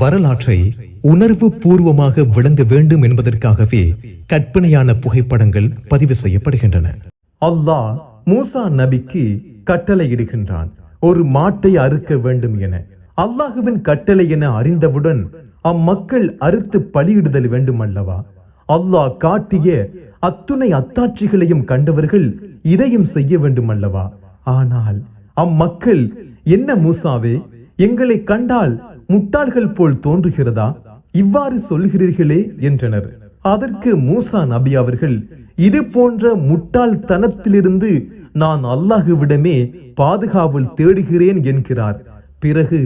வரலாற்றை உணர்வு பூர்வமாக விளங்க வேண்டும் என்பதற்காகவே கற்பனையான புகைப்படங்கள் பதிவு செய்யப்படுகின்றன. அல்லாஹ் மூசா நபிக்கு கட்டளையிடுகின்றான் ஒரு மாட்டை அறுக்க வேண்டும் என. அல்லாஹுவின் கட்டளை என அறிந்தவுடன் அம்மக்கள் அறுத்து பலியிடுதல் வேண்டும் அல்லவா அல்லாஹ் காட்டிய அத்துணை அத்தாட்சிகளையும் கண்டவர்கள் இதையும் செய்ய வேண்டும் அல்லவா ஆனால் அம்மக்கள் என்ன மூசாவே எங்களை கண்டால் முட்டாள்கள் போல் தோன்றுகிறதா? இவ்வாறு சொல்கிறீர்களே என்றனர். அதற்கு மூசா நபி அவர்கள் இது போன்ற முட்டாள்தனத்திலிருந்து நான் அல்லாஹுவிடமே பாதுகாவல் தேடுகிறேன் என்கிறார். பிறகு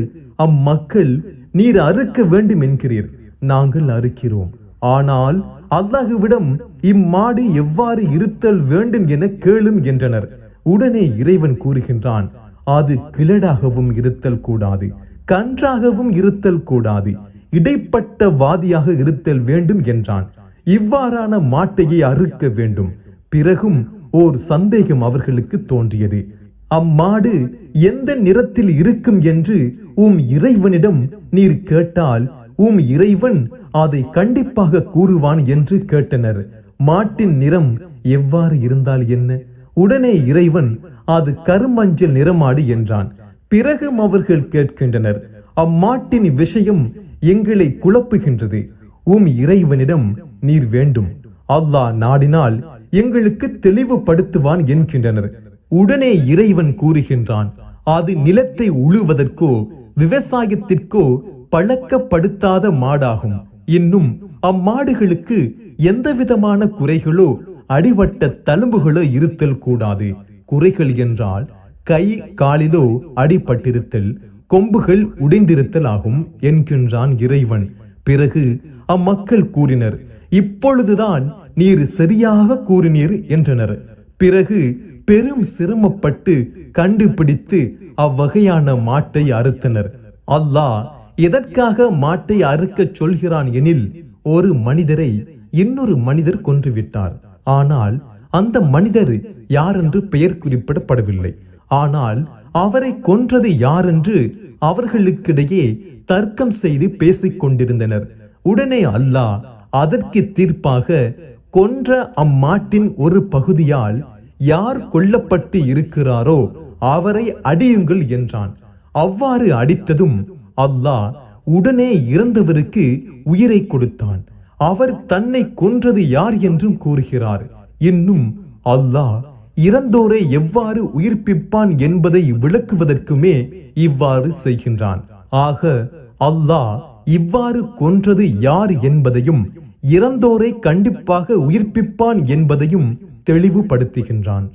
அம்மக்கள் நீர் அறுக்க வேண்டும் என்கிறீர். நாங்கள் அறுக்கிறோம். ஆனால் அல்லாஹுவிடம் இம்மாடு எவ்வாறு இருத்தல் வேண்டும் என கேளும் என்றனர். உடனே இறைவன் கூறுகின்றான் அது கிழடாகவும் இருத்தல் கூடாது. கன்றாகவும் இருத்தல் கூடாது. இடைப்பட்ட வாதியாக இருத்தல் வேண்டும் என்றான். இவ்வாறான மாட்டையை அறுக்க வேண்டும். பிறகும் ஓர் சந்தேகம் அவர்களுக்கு தோன்றியது. அம்மாடு எந்த நிறத்தில் இருக்கும் என்று உம் இறைவனிடம் நீர் கேட்டால் உம் இறைவன் அதை கண்டிப்பாக கூறுவான் என்று கேட்டனர். மாட்டின் நிறம் எவ்வாறு இருந்தால் என்ன? உடனே இறைவன் அது கருமஞ்சள் நிறமாடு என்றான். பிறகும் அவர்கள் கேட்கின்றனர். அம்மாட்டின் விஷயம் எங்களை குழப்புகின்றது. உம் இறைவனிடம் நீர் வேண்டும். அல்லாஹ் நாடினால் எங்களுக்கு தெளிவுபடுத்துவான் என்கின்றனர். உடனே இறைவன் கூறுகின்றான் அது நிலத்தை உழுவதற்கோ விவசாயத்திற்கோ பழக்கப்படுத்தாத மாடாகும். இன்னும் அம்மாடுகளுக்கு எந்தவிதமான குறைகளோ அடிவட்ட தழும்புகளோ இருத்தல் கூடாது. குறைகள் என்றால் கை காலிலோ அடிபட்டிருத்தல் கொம்புகள் உடைந்திருத்தல் ஆகும் என்கின்றான் இறைவன். பிறகு அம்மக்கள் கூறினர் இப்பொழுதுதான் நீர் சரியாக கூறினீர் என்றனர். பிறகு பெரும் சிரமப்பட்டு கண்டுபிடித்து அவ்வகையான மாட்டை அறுத்தனர். அல்லாஹ் எதற்காக மாட்டை அறுக்கச் சொல்கிறான் எனில் ஒரு மனிதரை இன்னொரு மனிதர் கொன்றுவிட்டார். ஆனால் அந்த மனிதர் யாரென்று பெயர் குறிப்பிடப்படவில்லை. ஆனால் அவரை கொன்றது யாரென்று அவர்களுக்கிடையே தர்க்கம் செய்து பேசிக் கொண்டிருந்தனர் உடனே அல்லாஹ் அதற்கு தீர்ப்பாக கொன்ற அம்மாட்டின் ஒரு பகுதியால் யார் கொல்லப்பட்டு இருக்கிறாரோ அவரை அடியுங்கள் என்றான். அவ்வாறு அடித்ததும் அல்லாஹ் உடனே இறந்தவருக்கு உயிரை கொடுத்தான். அவர் தன்னை கொன்றது யார் என்றும் கூறுகிறார். இன்னும் அல்லாஹ் இறந்தோரை எவ்வாறு உயிர்ப்பிப்பான் என்பதை விளக்குவதற்குமே இவ்வாறு செய்கின்றான். ஆக அல்லாஹ் இவ்வாறு கொன்றது யார் என்பதையும் இறந்தோரை கண்டிப்பாக உயிர்ப்பிப்பான் என்பதையும் தெளிவுபடுத்துகின்றான்.